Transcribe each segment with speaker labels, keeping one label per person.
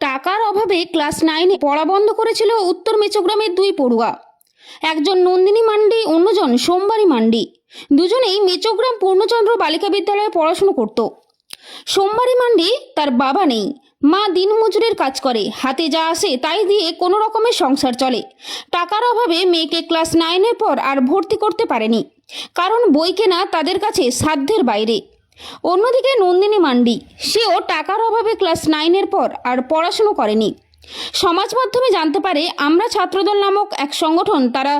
Speaker 1: টাকার অভাবে ক্লাস নাইনে পড়া বন্ধ করেছিল উত্তর মেচগ্রামের দুই পড়ুয়া। একজন নন্দিনী মান্ডি, অন্যজন সোমবারী মান্ডি। দুজনেই মেচগ্রাম পূর্ণচন্দ্র বালিকা বিদ্যালয়ে পড়াশুনো করত। সোমবারী মান্ডি তার বাবা নেই। মা দিনমজুরের কাজ করে। হাতে যা আসে তাই দিয়ে কোনো রকমের সংসার চলে। টাকার অভাবে মেয়েকে ক্লাস নাইনের পর আর ভর্তি করতে পারেনি। কারণ বই কেনা তাদের কাছে সাধ্যের বাইরে। অন্যদিকে নন্দিনী মান্ডি, সেও টাকার অভাবে ক্লাস নাইনের পর আর পড়াশুনো করেনি। সমাজ মাধ্যমে জানতে পারে, আমরা ছাত্রদল নামক এক সংগঠন, তারা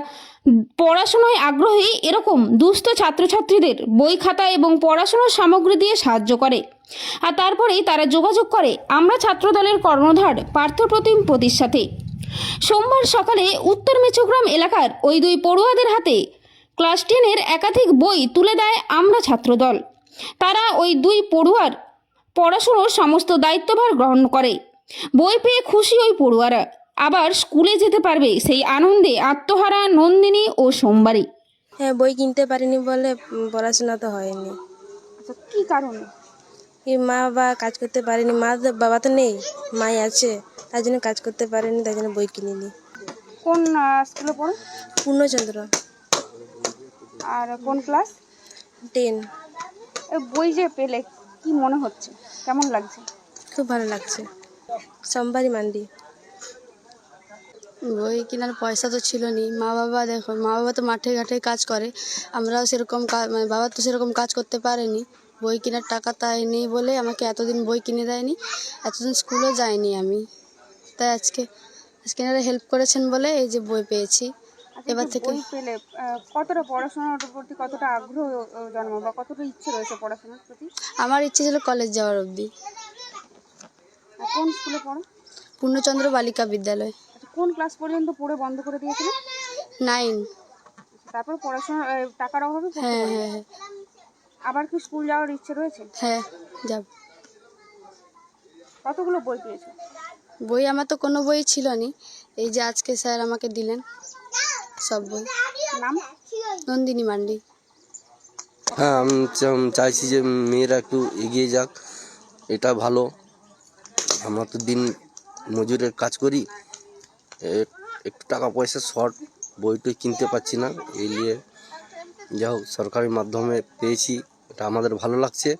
Speaker 1: পড়াশোনায় আগ্রহী, এরকম দুস্থ ছাত্রছাত্রীদের বই খাতা এবং পড়াশোনার সামগ্রী দিয়ে সাহায্য করে। আর তারপরেই তারা যোগাযোগ করে, আমরা ছাত্রদলের কর্ণধার পার্থপ্রতিম প্রতির সাথে সোমবার সকালে উত্তর মেচগ্রাম এলাকার ওই দুই পড়ুয়াদের হাতে ক্লাস টেনের একাধিক বই তুলে দেয় আমরা ছাত্রদল। তারা ওই দুই পড়ুয়ার পড়াশুনোর সমস্ত দায়িত্বভার গ্রহণ করে। বই পেয়ে খুশি ওই পড়ুয়ারা। আবার স্কুলে যেতে পারবে সেই আনন্দে আত্মহারা নন্দিনী ও সোমবারী
Speaker 2: হ্যাঁ বই কিনতে পারিনি বলে পড়াশোনা তো হয়নি।
Speaker 1: আচ্ছা কী কারণে?
Speaker 2: কি মা বাবা কাজ করতে পারেনি মা বাবা তো নেই মাই আছে তাই জন্য কাজ করতে পারেনি তাই জন্য বই কিনিনি।
Speaker 1: কোন স্কুলে পড়ো?
Speaker 2: পূর্ণচন্দ্র।
Speaker 1: আর কোন ক্লাস?
Speaker 2: টেন।
Speaker 1: বই যে পেলে কি মনে হচ্ছে? কেমন লাগছে?
Speaker 2: খুব ভালো লাগছে। সোমবারই মান্ডি
Speaker 3: বই কেনার পয়সা তো ছিল নি মা বাবা দেখো মা বাবা তো মাঠে ঘাটে কাজ করে। আমরাও সেরকম কাজ মানে বাবা তো সেরকম কাজ করতে পারেনি। বই কেনার টাকা তাই নেই বলে আমাকে এতদিন বই কিনে দেয়নি। এতদিন স্কুলও যাইনি আমি। তাই আজকে আজকে এনারা হেল্প করেছেন বলে এই যে বই পেয়েছি। এবার থেকে
Speaker 1: বই পেলে কতটা পড়াশোনার প্রতি কতটা আগ্রহ জন্ম বা কতটা ইচ্ছে রয়েছে পড়াশোনার প্রতি?
Speaker 3: আমার ইচ্ছে ছিল কলেজ যাওয়ার অবধি।
Speaker 1: কোন স্কুলে পড়ো?
Speaker 3: পূর্ণচন্দ্র বালিকা বিদ্যালয়।
Speaker 1: আচ্ছা কোন ক্লাস পর্যন্ত পড়ে বন্ধ করে দিয়েছিলে?
Speaker 3: নাইন।
Speaker 1: তারপর পড়াশোনা টাকার অভাবে
Speaker 3: হ্যাঁ হ্যাঁ হ্যাঁ।
Speaker 1: আবার কি স্কুল যাওয়ার ইচ্ছে রয়েছে?
Speaker 3: হ্যাঁ যাব
Speaker 1: কতগুলো বই পেয়েছ?
Speaker 3: বই আমার তো কোনো বই ছিল না এই যে আজকে স্যার আমাকে দিলেন। সব বই।
Speaker 1: নাম?
Speaker 3: নন্দিনী মান্ডি।
Speaker 4: হ্যাঁ আমি চাইছি যে মেয়েরা একটু এগিয়ে যাক এটা ভালো। আমরা তো দিন মজুরের কাজ করি এ- একটু টাকা পয়সা শর্ট বই টই কিনতে পারছি না এই নিয়ে যা হোক সরকারি মাধ্যমে পেয়েছি এটা আমাদের ভালো লাগছে।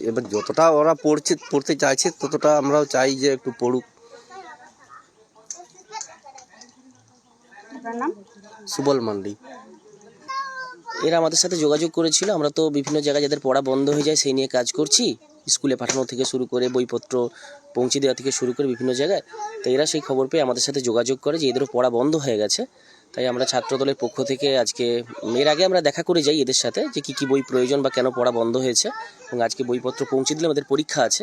Speaker 4: এবার যতটা ওরা পড়ছে পড়তে চাইছে ততটা আমরাও চাই যে একটু পড়ুক। সুবল মান্ডি।
Speaker 5: এরা আমাদের সাথে যোগাযোগ করেছিল। আমরা তো বিভিন্ন জায়গায় যাদের পড়া বন্ধ হয়ে যায় সেই নিয়ে কাজ করছি। স্কুলে পাঠানো থেকে শুরু করে বইপত্র পৌঁছে দেওয়া থেকে শুরু করে বিভিন্ন জায়গায়। তো এরা সেই খবর পেয়ে আমাদের সাথে যোগাযোগ করে যে এদেরও পড়া বন্ধ হয়ে গেছে। তাই আমরা ছাত্রদলের পক্ষ থেকে আজকে, এর আগে আমরা দেখা করে যাই এদের সাথে যে কী কী বই প্রয়োজন বা কেন পড়া বন্ধ হয়েছে এবং আজকে বইপত্র পৌঁছে দিলে আমাদের পরীক্ষা আছে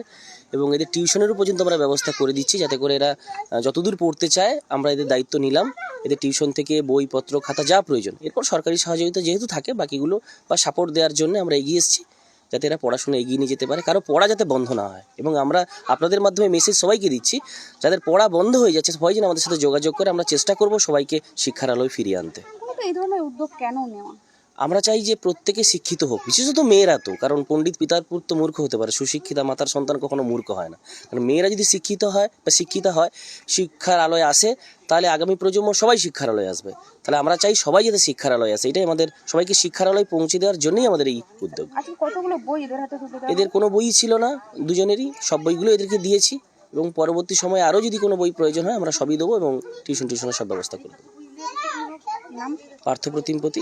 Speaker 5: এবং এদের টিউশনেরও পর্যন্ত আমরা ব্যবস্থা করে দিচ্ছি যাতে করে এরা যতদূর পড়তে চায় আমরা এদের দায়িত্ব নিলাম। এদের টিউশন থেকে বইপত্র, খাতা যা প্রয়োজন। এরপর সরকারি সহযোগিতা যেহেতু থাকে, বাকিগুলো বা সাপোর্ট দেওয়ার জন্য আমরা এগিয়ে এসেছি। যাতে এরা পড়াশোনা এগিয়ে নিয়ে যেতে পারে। কারও পড়া যাতে বন্ধ না হয়। এবং আমরা আপনাদের মাধ্যমে মেসেজ সবাইকে দিচ্ছি, যাদের পড়া বন্ধ হয়ে যাচ্ছে, সবাই যেন আমাদের সাথে যোগাযোগ করে আমরা চেষ্টা করব সবাইকে শিক্ষার আলোয় ফিরিয়ে আনতে।
Speaker 1: এই ধরনের উদ্যোগ কেন নেওয়া?
Speaker 5: আমরা চাই যে প্রত্যেকে শিক্ষিত হোক বিশেষত মেয়েরা তো কারণ পণ্ডিত পিতার পুত্র তো মূর্খ হতে পারে সুশিক্ষিতা মাতার সন্তান কখনো মূর্খ হয় না। কারণ মেয়েরা যদি শিক্ষিত হয় বা শিক্ষিতা হয় শিক্ষার আলোয় আসে তাহলে আগামী প্রজন্ম সবাই শিক্ষার আলোয় আসবে। তাহলে আমরা চাই সবাই যাতে শিক্ষার আলোয় আসে এটাই আমাদের সবাইকে শিক্ষার আলোয় পৌঁছে দেওয়ার জন্যই আমাদের এই উদ্যোগ।
Speaker 1: বই
Speaker 5: এদের কোনো বই ছিল না দুজনেরই সব বইগুলো এদেরকে দিয়েছি এবং পরবর্তী সময়ে আরও যদি কোনো বই প্রয়োজন হয় আমরা সবই দেবো এবং টিউশন টিউশনের সব ব্যবস্থা করব
Speaker 1: নাম?
Speaker 5: পার্থপ্রতিম প্রতি